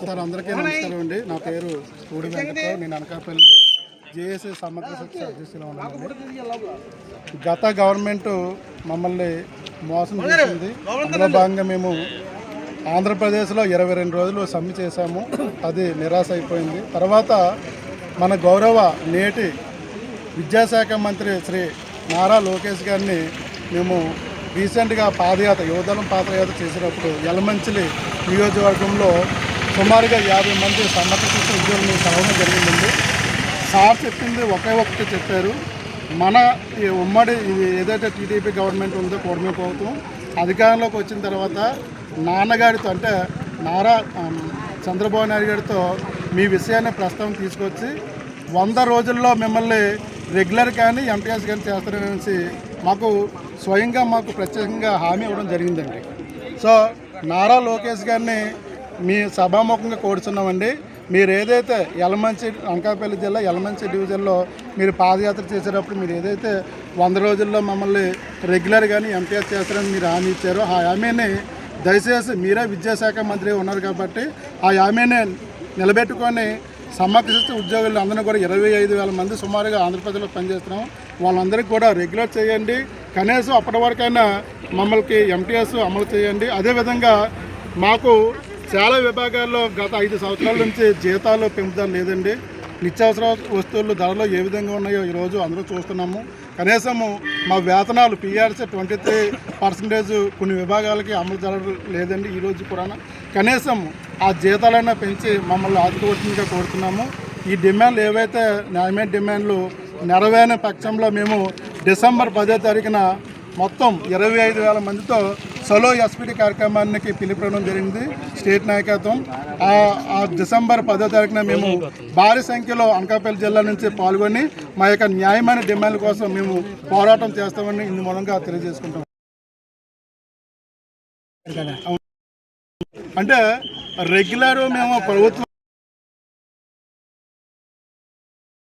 Sir అందరికీ నమస్కారం అండి. నా పేరు పూడి వెంకటరావు. నేను అనకాపల్లి జేఏసీ సమగ్ర శిక్ష అధ్యక్షులు ఉన్నాను గత గవర్నమెంట్ మమ్మల్ని మోసం చేసింది. అందులో భాగంగా మేము ఆంధ్రప్రదేశ్లో ఇరవై రెండు రోజులు సమ్మె చేశాము. అది నిరాశ అయిపోయింది. తర్వాత మన గౌరవ నేటి విద్యాశాఖ మంత్రి శ్రీ నారా లోకేష్ గారిని మేము రీసెంట్గా పాదయాత్ర యువదళం పాదయాత్ర చేసినప్పుడు యలమంచిలి నియోజకవర్గంలో సుమారుగా యాభై మంది సన్నత శిక్షణ ఉద్యోగులు కలవడం జరిగిందండి. సార్ చెప్పింది ఒకే ఒకటి చెప్పారు. మన ఈ ఉమ్మడి ఏదైతే టీడీపీ గవర్నమెంట్ ఉందో కూడమి ప్రభుత్వం అధికారంలోకి వచ్చిన తర్వాత నాన్నగారితో అంటే నారా చంద్రబాబు నాయుడు గారితో మీ విషయాన్ని ప్రస్తావన తీసుకొచ్చి వంద రోజుల్లో మిమ్మల్ని రెగ్యులర్ కానీ ఎంపీఎస్ కానీ చేస్తారనేసి మాకు స్వయంగా మాకు ప్రత్యేకంగా హామీ ఇవ్వడం జరిగిందండి. సో నారా లోకేష్ గారిని మీ సభాముఖంగా కోరుచున్నామండి మీరు ఏదైతే ఎలమంచి అనకాపల్లి జిల్లా ఎలమంచి డివిజన్లో మీరు పాదయాత్ర చేసేటప్పుడు మీరు ఏదైతే వంద రోజుల్లో మమ్మల్ని రెగ్యులర్ కానీ ఎంపీఎస్ చేస్తారని మీరు హామీ ఇచ్చారో ఆ హామీని దయచేసి మీరే విద్యాశాఖ మంత్రి ఉన్నారు కాబట్టి ఆ హామీని నిలబెట్టుకొని సమగ్ర ఉద్యోగులు అందరూ కూడా ఇరవై ఐదు వేల మంది సుమారుగా ఆంధ్రప్రదేశ్లో పనిచేస్తున్నాం. వాళ్ళందరికీ కూడా రెగ్యులర్ చేయండి. కనీసం అప్పటి వరకైనా మమ్మల్ని ఎంటీఎస్ అమలు చేయండి. అదేవిధంగా మాకు చాలా విభాగాల్లో గత ఐదు సంవత్సరాల నుంచి జీతాలు పెంపుదల లేదండి. నిత్యావసర వస్తువులు ధరలు ఏ విధంగా ఉన్నాయో ఈరోజు అందరూ చూస్తున్నాము. కనీసము మా వేతనాలు పిఆర్సీ ట్వంటీ త్రీ పర్సెంటేజ్ కొన్ని విభాగాలకి అమలు జరగడం లేదండి ఈరోజు కూడా కనీసం ఆ జీతాలైనా పెంచి మమ్మల్ని ఆదుకోవచ్చుగా కోరుతున్నాము. ఈ డిమాండ్లు ఏవైతే న్యాయమైన డిమాండ్లు నెరవేరిన పక్షంలో మేము డిసెంబర్ పదో తారీఖున మొత్తం ఇరవై ఐదు వేల మందితో సలో ఎస్పీటీ కార్యక్రమానికి పిలిపడం జరిగింది. స్టేట్ నాయకత్వం. ఆ ఆ డిసెంబర్ పదో తారీఖున మేము భారీ సంఖ్యలో అనకాపల్లి జిల్లా నుంచి పాల్గొని మా యొక్క న్యాయమైన డిమాండ్ల కోసం మేము పోరాటం చేస్తామని ఇందు మూలంగా తెలియజేసుకుంటాం. అంటే రెగ్యులర్ మేము ప్రభుత్వం